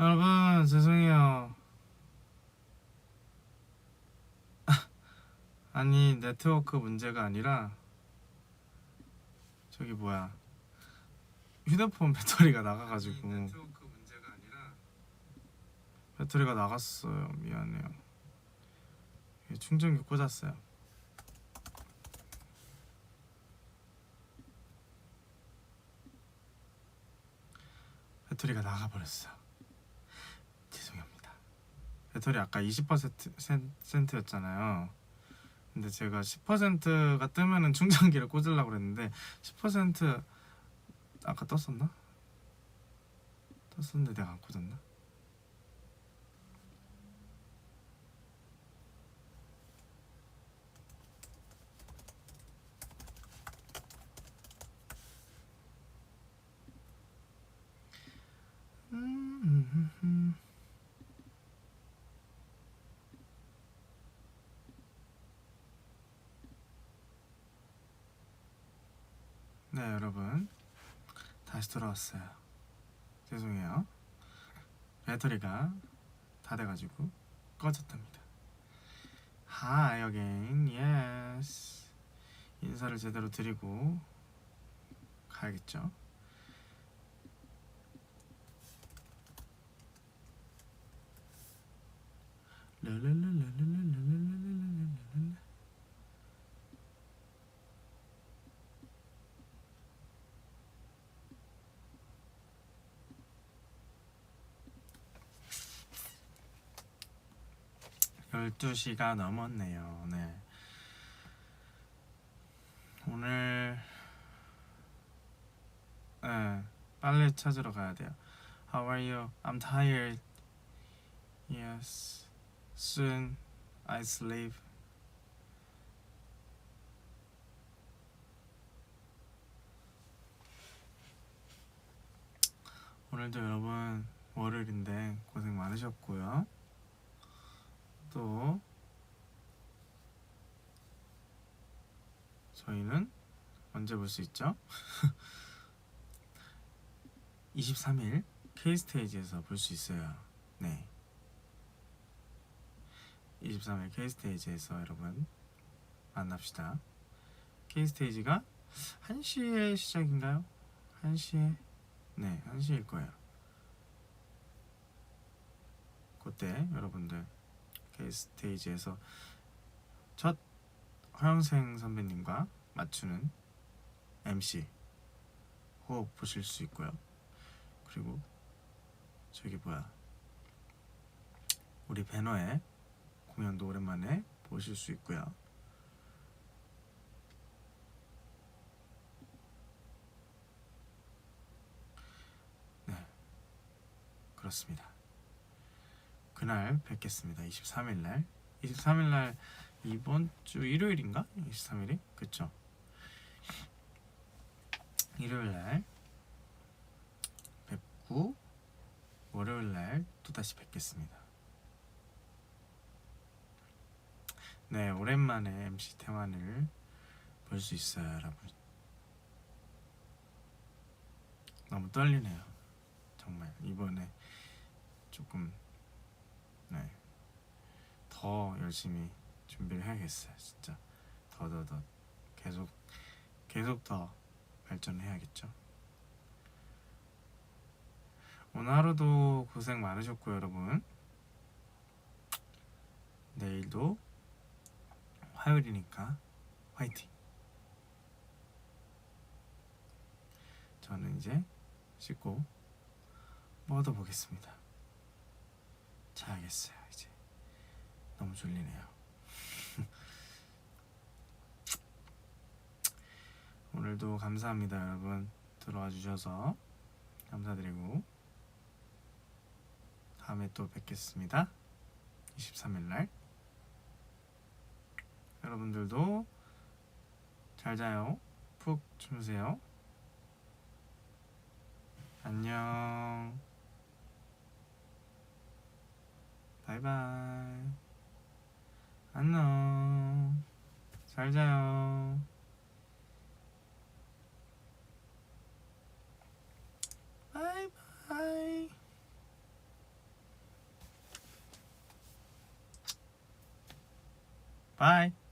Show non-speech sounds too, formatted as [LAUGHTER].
여러분 죄송해요. [LAUGHS] 아니 네트워크 문제가 아니라 저기 뭐야 휴대폰 배터리가 나가가지고 아니라 배터리가 나갔어요. 미안해요. 충전기 꽂았어요. 배터리가 나가버렸어. 배터리 아까 20%였잖아요. 근데 제가 10%가 뜨면은 충전기를 꽂으려고 그랬는데 10% 아까 떴었나? 떴었는데 내가 안 꽂았나? 자 여러분. 다시 돌아왔어요. 죄송해요. 배터리가 다 돼가지고 꺼졌답니다. Hi again, yes. 인사를 제대로 드리고 가야겠죠? 랄랄랄랄 열두 시가 넘었네요. 네. 오늘 네, 빨래 찾으러 가야 돼요. How are you? I'm tired. Yes. Soon I sleep. 오늘도 여러분 월요일인데 고생 많으셨고요. 또 저희는 언제 볼 수 있죠? [LAUGHS] 23일 K스테이지에서 볼 수 있어요. 네. 23일 K스테이지에서 여러분 만납시다. K스테이지가 1시에 시작인가요? 1시에? 네, 1시일 거예요. 그때 여러분들 K스테이지에서 첫 허영생 선배님과 맞추는 MC 호흡 보실 수 있고요. 그리고 저기 뭐야 우리 배너에 공연도 오랜만에 보실 수 있고요. 네, 그렇습니다. 그날 뵙겠습니다. 23일 날. 23일 날 이번 주 일요일인가? 23일이? 그쵸? 일요일 날 뵙고 월요일 날 또다시 뵙겠습니다. 네, 오랜만에 MC 태환을 볼 수 있어요, 여러분. 너무 떨리네요. 정말 이번에 조금 네. 더 열심히 준비를 해야겠어요, 진짜. 더더 더 계속 계속 더 발전해야겠죠. 오늘 하루도 고생 많으셨고 여러분. 내일도 화요일이니까 화이팅. 저는 이제 씻고 뻗어 보겠습니다. 자야겠어요 이제. 너무 졸리네요. [LAUGHS] 오늘도 감사합니다 여러분 들어와 주셔서 감사드리고 다음에 또 뵙겠습니다. 23일 날 여러분들도 잘 자요. 푹 주무세요. 안녕. 바이바이. 안녕. 잘 자요. 바이바이. 바이.